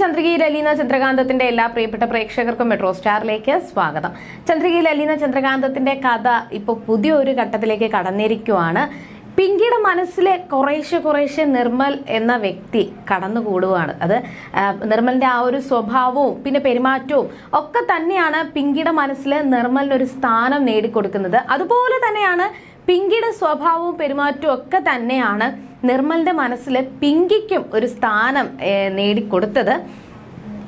ചന്ദ്രികയിൽ അലീന ചന്ദ്രകാന്തത്തിന്റെ എല്ലാ പ്രിയപ്പെട്ട പ്രേക്ഷകർക്കും മെട്രോ സ്റ്റാറിലേക്ക് സ്വാഗതം. ചന്ദ്രികയിൽ അലീന ചന്ദ്രകാന്തത്തിന്റെ കഥ ഇപ്പോൾ പുതിയൊരു ഘട്ടത്തിലേക്ക് കടന്നിരിക്കുവാണ്. പിങ്കിയുടെ മനസ്സിലെ കുറേശ്ശെ കുറേശ്ശെ നിർമ്മൽ എന്ന വ്യക്തി കടന്നു കൂടുകയാണ് അത് നിർമ്മലിന്റെ ആ ഒരു സ്വഭാവവും പിന്നെ പെരുമാറ്റവും ഒക്കെ തന്നെയാണ് പിങ്കിയുടെ മനസ്സിൽ നിർമ്മലിന് ഒരു സ്ഥാനം നേടിക്കൊടുക്കുന്നത്. അതുപോലെ തന്നെയാണ് പിങ്കിയുടെ സ്വഭാവവും പെരുമാറ്റവും ഒക്കെ തന്നെയാണ് നിർമ്മലിന്റെ മനസ്സിൽ പിങ്കിക്കും ഒരു സ്ഥാനം നേടിക്കൊടുത്തത്.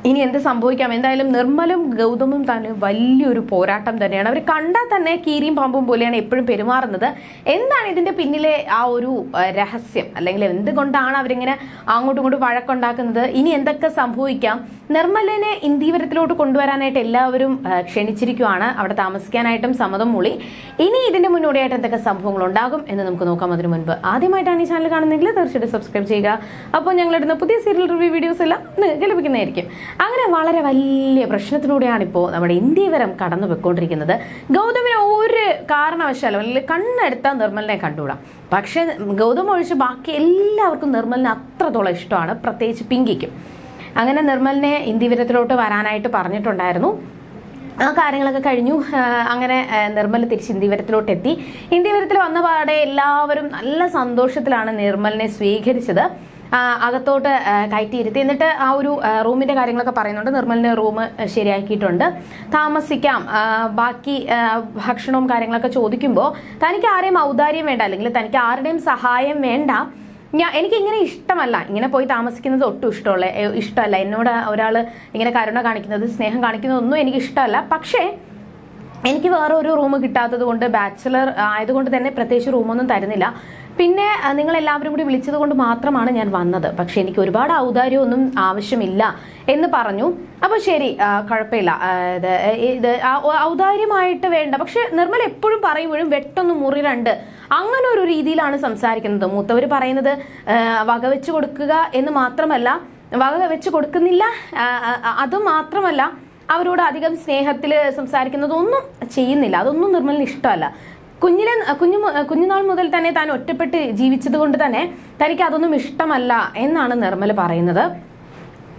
ഇനി എന്ത് സംഭവിക്കാം? എന്തായാലും നിർമ്മലും ഗൗതമും തന്നെ വലിയൊരു പോരാട്ടം തന്നെയാണ്. അവർ കണ്ടാൽ തന്നെ കീരിയും പാമ്പും പോലെയാണ് എപ്പോഴും പെരുമാറുന്നത്. എന്താണ് ഇതിന്റെ പിന്നിലെ ആ ഒരു രഹസ്യം? അല്ലെങ്കിൽ എന്തുകൊണ്ടാണ് അവരിങ്ങനെ അങ്ങോട്ടും ഇങ്ങോട്ടും വഴക്കുണ്ടാക്കുന്നത്? ഇനി എന്തൊക്കെ സംഭവിക്കാം? നിർമ്മലിനെ ഇന്ദീവരത്തിലോട്ട് കൊണ്ടുവരാനായിട്ട് എല്ലാവരും ക്ഷണിച്ചിരിക്കുവാണ്. അവിടെ താമസിക്കാനായിട്ടും സമ്മതം മൂളി. ഇനി ഇതിന്റെ മുന്നോടിയായിട്ട് എന്തൊക്കെ സംഭവങ്ങൾ ഉണ്ടാകും എന്ന് നമുക്ക് നോക്കാം അതിനു മുൻപ്. ആദ്യമായിട്ടാണ് ഈ ചാനൽ കാണുന്നതെങ്കിൽ തീർച്ചയായിട്ടും സബ്സ്ക്രൈബ് ചെയ്യുക. അപ്പോൾ ഞങ്ങളിടുന്ന പുതിയ സീരിയൽ റിവ്യൂ വീഡിയോസ് എല്ലാം നിങ്ങൾക്ക് ലഭിക്കുന്നതായിരിക്കും. അങ്ങനെ വളരെ വലിയ പ്രശ്നത്തിലൂടെയാണ് ഇപ്പോൾ നമ്മുടെ ഇന്ത്യ വരം കടന്നു പോയിക്കൊണ്ടിരിക്കുന്നത് ഗൗതമിന് ഒരു കാരണവശാലും അല്ലെങ്കിൽ കണ്ണെടുത്താൽ നിർമ്മലിനെ കണ്ടുകൂടാം. പക്ഷേ ഗൗതം ഒഴിച്ച് ബാക്കി എല്ലാവർക്കും നിർമ്മലിനെ അത്രത്തോളം ഇഷ്ടമാണ്. പ്രത്യേകിച്ച് പിങ്കിക്കും. അങ്ങനെ നിർമ്മലിനെ ഇന്ത്യവരത്തിലോട്ട് വരാനായിട്ട് പറഞ്ഞിട്ടുണ്ടായിരുന്നു. ആ കാര്യങ്ങളൊക്കെ കഴിഞ്ഞു. അങ്ങനെ നിർമ്മൽ തിരിച്ച് ഇന്ത്യവരത്തിലോട്ട് എത്തി ഇന്ത്യവരത്തിൽ വന്ന പാടെ എല്ലാവരും നല്ല സന്തോഷത്തിലാണ് നിർമ്മലിനെ സ്വീകരിച്ചത്. അകത്തോട്ട് കയറ്റിയിരുത്തി. എന്നിട്ട് ആ ഒരു റൂമിന്റെ കാര്യങ്ങളൊക്കെ പറയുന്നുണ്ട്. നിർമ്മലിന് റൂം ശരിയാക്കിയിട്ടുണ്ട്. താമസിക്കാം. ബാക്കി ഭക്ഷണവും കാര്യങ്ങളൊക്കെ ചോദിക്കുമ്പോൾ തനിക്ക് ആരെയും ഔദാര്യം വേണ്ട അല്ലെങ്കിൽ തനിക്ക് ആരുടെയും സഹായം വേണ്ട. ഞാൻ എനിക്ക് ഇങ്ങനെ ഇഷ്ടമല്ല. ഇങ്ങനെ പോയി താമസിക്കുന്നത് ഒട്ടും ഇഷ്ടമുള്ള ഇഷ്ടമല്ല. എന്നോട് ഒരാൾ ഇങ്ങനെ കരുണ കാണിക്കുന്നത് സ്നേഹം കാണിക്കുന്നതൊന്നും എനിക്ക് ഇഷ്ടമല്ല പക്ഷേ എനിക്ക് വേറെ ഒരു റൂം കിട്ടാത്തത് കൊണ്ട് ബാച്ചിലർ ആയതുകൊണ്ട് തന്നെ പ്രത്യേകിച്ച് റൂമൊന്നും തരുന്നില്ല. പിന്നെ നിങ്ങൾ എല്ലാവരും കൂടി വിളിച്ചത് കൊണ്ട് മാത്രമാണ് ഞാൻ വന്നത്. പക്ഷെ എനിക്ക് ഒരുപാട് ഔദാര്യമൊന്നും ആവശ്യമില്ല എന്ന് പറഞ്ഞു. അപ്പോൾ ശരി കുഴപ്പമില്ല. ഇത് ഔദാര്യമായിട്ട് വേണ്ട. പക്ഷെ നിർമ്മൽ എപ്പോഴും പറയുമ്പോഴും വെട്ടൊന്ന് മുറി രണ്ട് അങ്ങനെ ഒരു രീതിയിലാണ് സംസാരിക്കുന്നത്. മൂത്തവർ പറയുന്നത് വകവെച്ച് കൊടുക്കുക എന്ന് മാത്രമല്ല വക വെച്ച് കൊടുക്കുന്നില്ല അത് മാത്രമല്ല അവരോട് അധികം സ്നേഹത്തിൽ സംസാരിക്കുന്നതൊന്നും ചെയ്യുന്നില്ല. അതൊന്നും നിർമ്മലിന് ഇഷ്ടമല്ല. കുഞ്ഞിലെ കുഞ്ഞു കുഞ്ഞുനാൾ മുതൽ തന്നെ താൻ ഒറ്റപ്പെട്ട് ജീവിച്ചത് കൊണ്ട് തന്നെ തനിക്ക് അതൊന്നും ഇഷ്ടമല്ല എന്നാണ് നിർമ്മൽ പറയുന്നത്.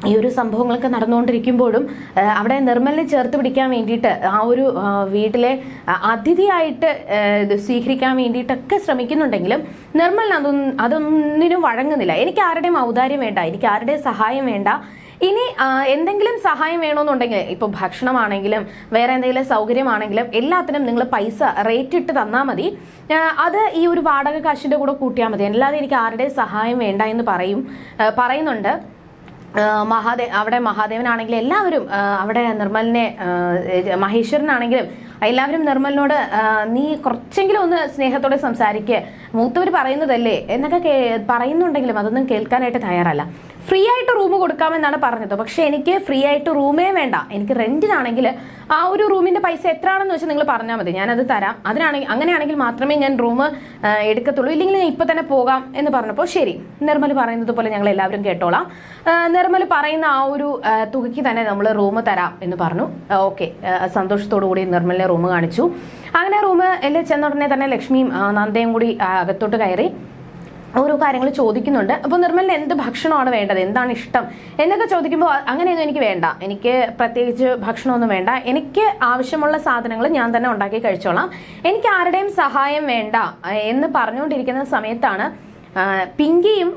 ഈ ഒരു സംഭവങ്ങളൊക്കെ നടന്നുകൊണ്ടിരിക്കുമ്പോഴും അവിടെ നിർമ്മലിനെ ചേർത്ത് പിടിക്കാൻ വേണ്ടിയിട്ട് ആ ഒരു വീട്ടിലെ അതിഥിയായിട്ട് സ്വീകരിക്കാൻ വേണ്ടിയിട്ടൊക്കെ ശ്രമിക്കുന്നുണ്ടെങ്കിലും നിർമ്മലിന് അതൊന്നും അതൊന്നിനും വഴങ്ങുന്നില്ല. എനിക്ക് ആരുടെയും ഔദാര്യം വേണ്ട എനിക്ക് ആരുടെയും സഹായം വേണ്ട ഇനി എന്തെങ്കിലും സഹായം വേണമെന്നുണ്ടെങ്കിൽ ഇപ്പോൾ ഭക്ഷണമാണെങ്കിലും വേറെ എന്തെങ്കിലും സൗകര്യമാണെങ്കിലും എല്ലാത്തിനും നിങ്ങൾ പൈസ റേറ്റ് ഇട്ട് തന്നാൽ മതി. അത് ഈ ഒരു വാടക കാശിന്റെ കൂടെ കൂട്ടിയാൽ മതി. അല്ലാതെ എനിക്ക് ആരുടെയും സഹായം വേണ്ട എന്ന് പറയും പറയുന്നുണ്ട്. മഹാദേ അവിടെ മഹാദേവനാണെങ്കിലും എല്ലാവരും അവിടെ നിർമ്മലിനെ മഹേശ്വരനാണെങ്കിലും എല്ലാവരും നിർമ്മലിനോട് നീ കുറച്ചെങ്കിലും ഒന്ന് സ്നേഹത്തോടെ സംസാരിക്കുക മൂത്തവർ പറയുന്നതല്ലേ? എന്നൊക്കെ പറയുന്നുണ്ടെങ്കിലും അതൊന്നും കേൾക്കാനായിട്ട് തയ്യാറല്ല. ഫ്രീ ആയിട്ട് റൂം കൊടുക്കാമെന്നാണ് പറഞ്ഞത്. പക്ഷേ എനിക്ക് ഫ്രീ ആയിട്ട് റൂമേ വേണ്ട. എനിക്ക് റെന്റിനാണെങ്കിൽ ആ ഒരു റൂമിന്റെ പൈസ എത്രയാണെന്ന് വെച്ചാൽ നിങ്ങൾ പറഞ്ഞാൽ മതി. ഞാനത് തരാം. അതിനാണെങ്കിൽ അങ്ങനെയാണെങ്കിൽ മാത്രമേ ഞാൻ റൂം എടുക്കത്തുള്ളൂ. ഇല്ലെങ്കിൽ ഞാൻ ഇപ്പൊ തന്നെ പോകാം എന്ന് പറഞ്ഞപ്പോൾ ശരി നിർമ്മൽ പറയുന്നത് പോലെ ഞങ്ങൾ എല്ലാവരും കേട്ടോളാം. നിർമ്മൽ പറയുന്ന ആ ഒരു തുകയ്ക്ക് തന്നെ നമ്മൾ റൂം തരാം എന്ന് പറഞ്ഞു. ഓക്കെ. സന്തോഷത്തോടു കൂടി നിർമ്മലിനെ റൂം കാണിച്ചു. അങ്ങനെ റൂമിൽ ചെന്ന ഉടനെ തന്നെ ലക്ഷ്മിയും നന്ദയും കൂടി അകത്തോട്ട് കയറി. ഓരോ കാര്യങ്ങൾ ചോദിക്കുന്നുണ്ട്. അപ്പോൾ നിർമ്മലിന് എന്ത് ഭക്ഷണമാണ് വേണ്ടത്? എന്താണ് ഇഷ്ടം? എന്നൊക്കെ ചോദിക്കുമ്പോൾ അങ്ങനെയൊന്നും എനിക്ക് വേണ്ട. എനിക്ക് പ്രത്യേകിച്ച് ഭക്ഷണമൊന്നും വേണ്ട. എനിക്ക് ആവശ്യമുള്ള സാധനങ്ങൾ ഞാൻ തന്നെ ഉണ്ടാക്കി കഴിച്ചോളാം. എനിക്ക് ആരുടെയും സഹായം വേണ്ട. എന്ന് പറഞ്ഞുകൊണ്ടിരിക്കുന്ന സമയത്താണ് പിങ്കിയും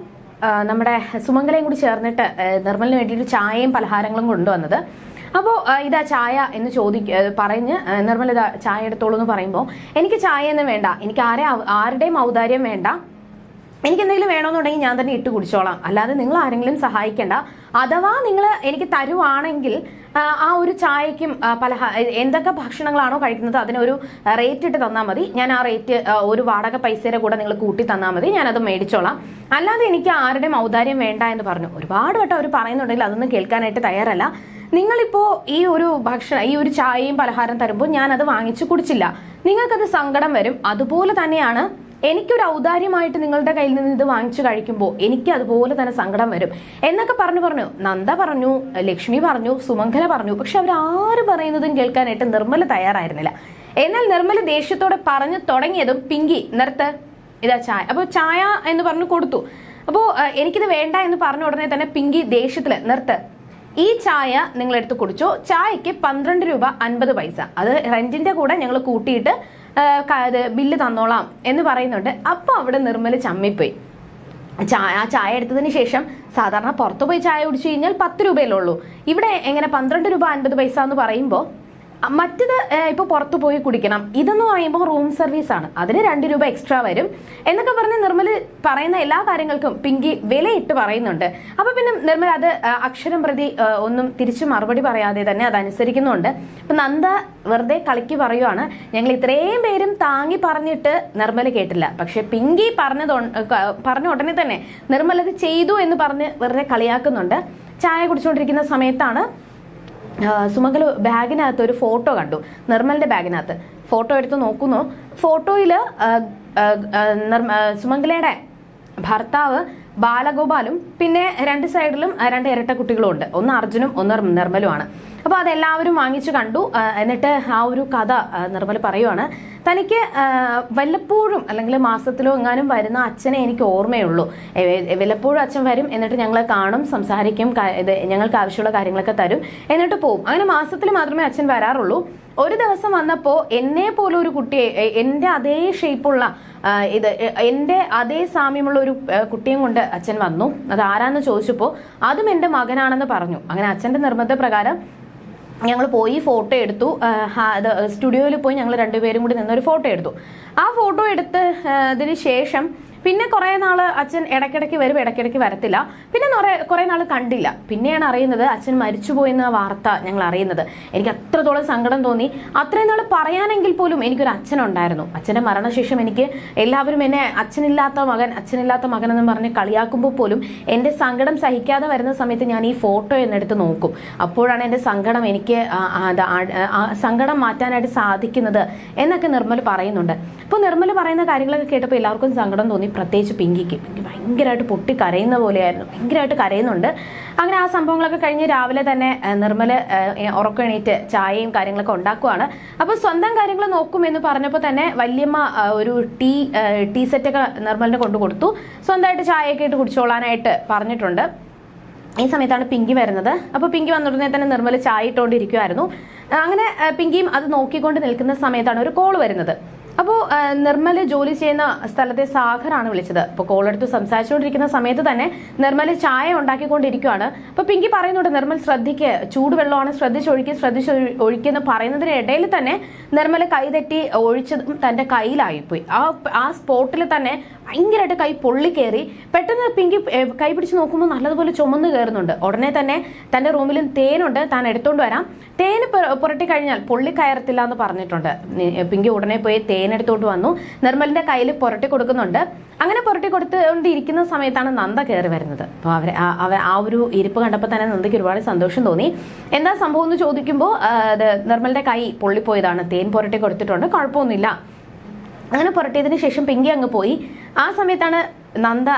നമ്മുടെ സുമംഗലയും കൂടി ചേർന്നിട്ട് നിർമ്മലിന് വേണ്ടിയിട്ട് ചായയും പലഹാരങ്ങളും കൊണ്ടുവന്നത്. അപ്പോൾ ഇതാ ചായ എന്ന് ചോദിക്ക പറഞ്ഞ് നിർമ്മല ചായ എടുത്തോളൂ എന്ന് പറയുമ്പോൾ എനിക്ക് ചായ ഒന്നും വേണ്ട. എനിക്ക് ആരെ ആരുടെയും ഔദാര്യം വേണ്ട. എനിക്ക് എന്തെങ്കിലും വേണമെന്നുണ്ടെങ്കിൽ ഞാൻ തന്നെ ഇട്ട് കുടിച്ചോളാം. അല്ലാതെ നിങ്ങൾ ആരെങ്കിലും സഹായിക്കേണ്ട. അഥവാ നിങ്ങൾ എനിക്ക് തരുവാണെങ്കിൽ ആ, ഒരു ചായക്കും പല എന്തൊക്കെ ഭക്ഷണങ്ങളാണോ കഴിക്കുന്നത് അതിനൊരു റേറ്റ് ഇട്ട് തന്നാൽ മതി. ഞാൻ ആ റേറ്റ് ഒരു വാടക പൈസയുടെ കൂടെ നിങ്ങൾ കൂട്ടി തന്നാൽ മതി. ഞാനത് മേടിച്ചോളാം. അല്ലാതെ എനിക്ക് ആരുടെയും ഔദാര്യം വേണ്ട എന്ന് പറഞ്ഞു. ഒരുപാട് വട്ടം അവർ പറയുന്നുണ്ടെങ്കിൽ അതൊന്നും കേൾക്കാനായിട്ട് തയ്യാറല്ല. നിങ്ങളിപ്പോൾ ഈ ഒരു ഭക്ഷണം ഈ ഒരു ചായയും പലഹാരം തരുമ്പോൾ ഞാനത് വാങ്ങിച്ചു കുടിച്ചില്ല. നിങ്ങൾക്കത് സങ്കടം വരും. അതുപോലെ തന്നെയാണ് എനിക്കൊരു ഔദാര്യമായിട്ട് നിങ്ങളുടെ കയ്യിൽ നിന്ന് ഇത് വാങ്ങിച്ചു കഴിക്കുമ്പോൾ എനിക്ക് അതുപോലെ തന്നെ സങ്കടം വരും. എന്നൊക്കെ പറഞ്ഞു പറഞ്ഞു. നന്ദ പറഞ്ഞു ലക്ഷ്മി പറഞ്ഞു സുമംഗല പറഞ്ഞു. പക്ഷെ അവർ ആര് പറയുന്നതും കേൾക്കാനായിട്ട് നിർമ്മല തയ്യാറായിരുന്നില്ല. എന്നാൽ നിർമ്മല ദേഷ്യത്തോടെ പറഞ്ഞു തുടങ്ങിയതും പിങ്കി നിർത്ത് ഇതാ ചായ. അപ്പോൾ ചായ എന്ന് പറഞ്ഞു കൊടുത്തു. അപ്പോൾ എനിക്കിത് വേണ്ട എന്ന് പറഞ്ഞ ഉടനെ തന്നെ പിങ്കി ദേഷ്യത്തിൽ നിർത്ത്. ഈ ചായ നിങ്ങൾ എടുത്ത് കുടിച്ചോ? ചായക്ക് പന്ത്രണ്ട് രൂപ അൻപത് പൈസ. അത് റെന്റിന്റെ കൂടെ ഞങ്ങൾ കൂട്ടിയിട്ട് ബില്ല് തന്നോളാം എന്ന് പറയുന്നുണ്ട്. അപ്പോൾ അവിടെ നിർമ്മൽ ചമ്മിപ്പോയി. ചായ ആ ചായ എടുത്തതിന് ശേഷം സാധാരണ പുറത്തു പോയി ചായ കുടിച്ചു കഴിഞ്ഞാൽ പത്ത് രൂപയല്ലേ ഉള്ളൂ. ഇവിടെ എങ്ങനെ പന്ത്രണ്ട് രൂപ അൻപത് പൈസ എന്ന് പറയുമ്പോൾ മറ്റത് ഇപ്പൊ പുറത്തു പോയി കുടിക്കണം. ഇതെന്ന് പറയുമ്പോൾ റൂം സർവീസ് ആണ്. അതിന് രണ്ട് രൂപ എക്സ്ട്രാ വരും. എന്നൊക്കെ പറഞ്ഞ് നിർമ്മൽ പറയുന്ന എല്ലാ കാര്യങ്ങൾക്കും പിങ്കി വിലയിട്ട് പറയുന്നുണ്ട്. അപ്പൊ പിന്നെ നിർമ്മല അത് അക്ഷരം പ്രതി ഒന്നും തിരിച്ചു മറുപടി പറയാതെ തന്നെ അത് അനുസരിക്കുന്നുണ്ട്. അപ്പൊ നന്ദ വെറുതെ കളിക്ക് പറയുവാണ്. ഞങ്ങൾ ഇത്രയും പേരും താങ്ങി പറഞ്ഞിട്ട് നിർമ്മല കേട്ടില്ല. പക്ഷെ പിങ്കി പറഞ്ഞത് പറഞ്ഞ ഉടനെ തന്നെ നിർമ്മല അത് ചെയ്തു എന്ന് പറഞ്ഞ് വെറുതെ കളിയാക്കുന്നുണ്ട്. ചായ കുടിച്ചുകൊണ്ടിരിക്കുന്ന സമയത്താണ് സുമംഗൽ ബാഗിനകത്ത് ഒരു ഫോട്ടോ കണ്ടു. നിർമ്മലിന്റെ ബാഗിനകത്ത്. ഫോട്ടോ എടുത്ത് നോക്കുന്നു. ഫോട്ടോയിൽ സുമംഗലയുടെ ഭർത്താവ് ബാലഗോപാലും പിന്നെ രണ്ട് സൈഡിലും രണ്ട് ഇരട്ട കുട്ടികളും ഉണ്ട് ഒന്ന് അർജുനും ഒന്ന് നിർമ്മലുമാണ്. അപ്പോൾ അതെല്ലാവരും വാങ്ങിച്ചു കണ്ടു. എന്നിട്ട് ആ ഒരു കഥ നിർമ്മൽ പറയുവാണ്. തനിക്ക് വല്ലപ്പോഴും അല്ലെങ്കിൽ മാസത്തിലോ എങ്ങാനും വരുന്ന അച്ഛനെ എനിക്ക് ഓർമ്മയുള്ളൂ. വല്ലപ്പോഴും അച്ഛൻ വരും എന്നിട്ട് ഞങ്ങളെ കാണും സംസാരിക്കും ഇത് ഞങ്ങൾക്ക് ആവശ്യമുള്ള കാര്യങ്ങളൊക്കെ തരും എന്നിട്ട് പോവും. അങ്ങനെ മാസത്തിൽ മാത്രമേ അച്ഛൻ വരാറുള്ളൂ. ഒരു ദിവസം വന്നപ്പോൾ എന്നെ പോലെ ഒരു കുട്ടിയെ എന്റെ അതേ ഷേപ്പുള്ള ഇത് എന്റെ അതേ സാമ്യമുള്ള ഒരു കുട്ടിയും കൊണ്ട് അച്ഛൻ വന്നു. അത് ആരാന്ന് ചോദിച്ചപ്പോൾ അതും എന്റെ മകനാണെന്ന് പറഞ്ഞു. അങ്ങനെ അച്ഛന്റെ നിർബന്ധപ്രകാരം ഞങ്ങൾ പോയി ഫോട്ടോ എടുത്തു. സ്റ്റുഡിയോയിൽ പോയി ഞങ്ങൾ രണ്ടുപേരും കൂടി നിന്നൊരു ഫോട്ടോ എടുത്തു. ആ ഫോട്ടോ എടുത്തതിന് ശേഷം പിന്നെ കുറേ നാൾ അച്ഛൻ ഇടയ്ക്കിടയ്ക്ക് വരും ഇടയ്ക്കിടയ്ക്ക് വരത്തില്ല. പിന്നെ കുറെ നാൾ കണ്ടില്ല. പിന്നെയാണ് അറിയുന്നത് അച്ഛൻ മരിച്ചുപോയെന്ന വാർത്ത ഞങ്ങൾ അറിയുന്നത്. എനിക്ക് അത്രത്തോളം സങ്കടം തോന്നി. അത്രയും നാൾ പറയാനെങ്കിൽ പോലും എനിക്കൊരു അച്ഛനുണ്ടായിരുന്നു. അച്ഛന്റെ മരണശേഷം എനിക്ക് എല്ലാവരും എന്നെ അച്ഛനില്ലാത്ത മകൻ അച്ഛനില്ലാത്ത മകൻ എന്ന് പറഞ്ഞ് കളിയാക്കുമ്പോൾ പോലും എന്റെ സങ്കടം സഹിക്കാതെ വരുന്ന സമയത്ത് ഞാൻ ഈ ഫോട്ടോ എന്നെടുത്ത് നോക്കും. അപ്പോഴാണ് എന്റെ സങ്കടം എനിക്ക് സങ്കടം മാറ്റാനായിട്ട് സാധിക്കുന്നത് എന്നൊക്കെ നിർമ്മൽ പറയുന്നുണ്ട്. അപ്പോൾ നിർമ്മൽ പറയുന്ന കാര്യങ്ങളൊക്കെ കേട്ടപ്പോൾ എല്ലാവർക്കും സങ്കടം തോന്നി. പ്രത്യേകിച്ച് പിങ്കിക്ക്. പിങ്കി ഭയങ്കരമായിട്ട് പൊട്ടി കരയുന്ന പോലെയായിരുന്നു. ഭയങ്കരമായിട്ട് കരയുന്നുണ്ട്. അങ്ങനെ ആ സംഭവങ്ങളൊക്കെ കഴിഞ്ഞ് രാവിലെ തന്നെ നിർമ്മൽ ഉറക്കം എണീറ്റ് ചായയും കാര്യങ്ങളൊക്കെ ഉണ്ടാക്കുവാണ്. അപ്പോൾ സ്വന്തം കാര്യങ്ങൾ നോക്കുമെന്ന് പറഞ്ഞപ്പോൾ തന്നെ വല്യമ്മ ഒരു ടീ ടീ സെറ്റൊക്കെ നിർമ്മലിന് കൊണ്ടു കൊടുത്തു. സ്വന്തമായിട്ട് ചായയൊക്കെ ഇട്ട് കുടിച്ചോളാനായിട്ട് പറഞ്ഞിട്ടുണ്ട്. ഈ സമയത്താണ് പിങ്കി വരുന്നത്. അപ്പോൾ പിങ്കി വന്നുടനെ തന്നെ നിർമ്മല ചായ ഇട്ടുകൊണ്ടിരിക്കുമായിരുന്നു അങ്ങനെ പിങ്കിയും അത് നോക്കിക്കൊണ്ട് നിൽക്കുന്ന സമയത്താണ് ഒരു കോൾ വരുന്നത്. അപ്പോൾ നിർമ്മല ജോലി ചെയ്യുന്ന സ്ഥലത്തെ സാഗറാണ് വിളിച്ചത്. അപ്പോൾ കോൾ എടുത്ത് സംസാരിച്ചുകൊണ്ടിരിക്കുന്ന സമയത്ത് തന്നെ നിർമ്മല ചായ ഉണ്ടാക്കിക്കൊണ്ടിരിക്കുകയാണ് അപ്പോൾ പിങ്കി പറയുന്നുണ്ട് നിർമ്മൽ ശ്രദ്ധിക്ക് ചൂടുവെള്ളമാണ് ശ്രദ്ധിച്ചൊഴിക്കുക ശ്രദ്ധിച്ച് ഒഴിക്കുന്ന പറയുന്നതിന് ഇടയിൽ തന്നെ നിർമ്മല കൈ തെറ്റി ഒഴിച്ചതും തന്റെ കയ്യിലായിപ്പോയി. ആ ആ സ്പോട്ടിൽ തന്നെ ഭയങ്കരമായിട്ട് കൈ പൊള്ളി കയറി പെട്ടെന്ന് പിങ്കി കൈ പിടിച്ച് നോക്കുമ്പോൾ നല്ലതുപോലെ ചുമന്ന് കയറുന്നുണ്ട്. ഉടനെ തന്നെ തന്റെ റൂമിലും തേനുണ്ട്. താൻ എടുത്തോണ്ട് വരാം. തേന് പുര- പുരട്ടി കഴിഞ്ഞാൽ പൊള്ളി കയറത്തില്ല എന്ന് പറഞ്ഞിട്ടുണ്ട്. പിങ്കി ഉടനെ പോയി തേൻ എടുത്തോണ്ട് വന്നു. നിർമ്മലിന്റെ കയ്യിൽ പുരട്ടി കൊടുക്കുന്നുണ്ട്. അങ്ങനെ പുരട്ടി കൊടുത്തുകൊണ്ടിരിക്കുന്ന സമയത്താണ് നന്ദ കയറി വരുന്നത്. അപ്പോൾ അവരെ ആ ഒരു ഇരിപ്പ് കണ്ടപ്പോൾ തന്നെ നന്ദയ്ക്ക് ഒരുപാട് സന്തോഷം തോന്നി. എന്താ സംഭവം എന്ന് ചോദിക്കുമ്പോൾ നിർമ്മലിന്റെ കൈ പൊള്ളിപ്പോയതാണ്. തേൻ പുരട്ടി കൊടുത്തിട്ടുണ്ട്. കുഴപ്പമൊന്നുമില്ല. അങ്ങനെ പുരട്ടിയതിന് ശേഷം പിങ്കി അങ്ങ് പോയി. ആ സമയത്താണ് നന്ദ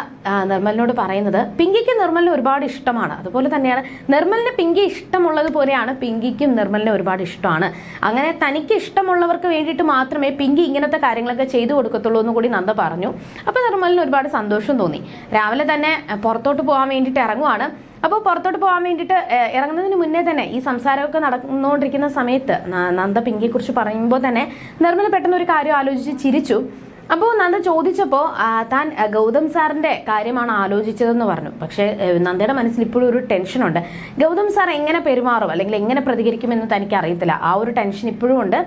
നിർമ്മലിനോട് പറയുന്നത് പിങ്കിക്ക് നിർമ്മലിനെ ഒരുപാട് ഇഷ്ടമാണ്. അതുപോലെ തന്നെയാണ് നിർമ്മലിന് പിങ്കി ഇഷ്ടമുള്ളത് പോലെയാണ് പിങ്കിക്കും നിർമ്മലിനെ ഒരുപാട് ഇഷ്ടമാണ്. അങ്ങനെ തനിക്ക് ഇഷ്ടമുള്ളവർക്ക് വേണ്ടിയിട്ട് മാത്രമേ പിങ്കി ഇങ്ങനത്തെ കാര്യങ്ങളൊക്കെ ചെയ്തു കൊടുക്കത്തുള്ളൂ എന്ന് കൂടി നന്ദ പറഞ്ഞു. അപ്പോൾ നിർമ്മലിന് ഒരുപാട് സന്തോഷം തോന്നി. രാവിലെ തന്നെ പുറത്തോട്ട് പോകാൻ വേണ്ടിയിട്ട് ഇറങ്ങുവാണ്. അപ്പോൾ പുറത്തോട്ട് പോകാൻ വേണ്ടിയിട്ട് ഇറങ്ങുന്നതിന് മുന്നേ തന്നെ ഈ സംസാരമൊക്കെ നടന്നുകൊണ്ടിരിക്കുന്ന സമയത്ത് നന്ദ പിങ്കിയെക്കുറിച്ച് പറയുമ്പോൾ തന്നെ നിർമ്മല പെട്ടെന്ന് ഒരു കാര്യം ആലോചിച്ച് ചിരിച്ചു. അപ്പോൾ നന്ദ ചോദിച്ചപ്പോൾ താൻ ഗൗതം സാറിന്റെ കാര്യമാണ് ആലോചിച്ചതെന്ന് പറഞ്ഞു. പക്ഷേ നന്ദയുടെ മനസ്സിൽ ഇപ്പോഴും ഒരു ടെൻഷനുണ്ട് ഗൗതം സാർ എങ്ങനെ പെരുമാറും? അല്ലെങ്കിൽ എങ്ങനെ പ്രതികരിക്കുമെന്ന് തനിക്ക് അറിയത്തില്ല. ആ ഒരു ടെൻഷൻ ഇപ്പോഴും ഉണ്ട്.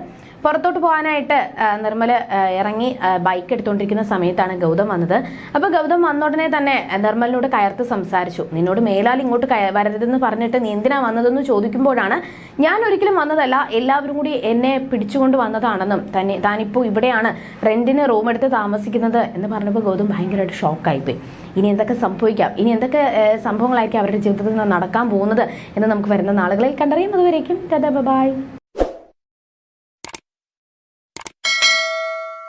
പുറത്തോട്ട് പോകാനായിട്ട് നിർമ്മല ഇറങ്ങി ബൈക്ക് എടുത്തുകൊണ്ടിരിക്കുന്ന സമയത്താണ് ഗൗതം വന്നത്. അപ്പോൾ ഗൗതം വന്ന ഉടനെ തന്നെ നിർമ്മലിനോട് കയർത്ത് സംസാരിച്ചു. നിന്നോട് മേലാൽ ഇങ്ങോട്ട് വരരുതെന്ന് പറഞ്ഞിട്ട് നീ എന്തിനാ വന്നതെന്ന് ചോദിക്കുമ്പോഴാണ് ഞാൻ ഒരിക്കലും വന്നതല്ല എല്ലാവരും കൂടി എന്നെ പിടിച്ചുകൊണ്ട് വന്നതാണെന്നും തന്നെ താനിപ്പോൾ ഇവിടെയാണ് റെന്റിന് റൂം എടുത്ത് താമസിക്കുന്നത് എന്ന് പറഞ്ഞപ്പോൾ ഗൗതം ഭയങ്കരമായിട്ട് ഷോക്കായിപ്പോയി. ഇനി എന്തൊക്കെ സംഭവിക്കാം? ഇനി എന്തൊക്കെ സംഭവങ്ങളായിരിക്കും അവരുടെ ജീവിതത്തിൽ നിന്ന് നടക്കാൻ പോകുന്നത് എന്ന് നമുക്ക് വരുന്ന നാളുകളിൽ കണ്ടറിയും അതുവരേക്കും ബൈ.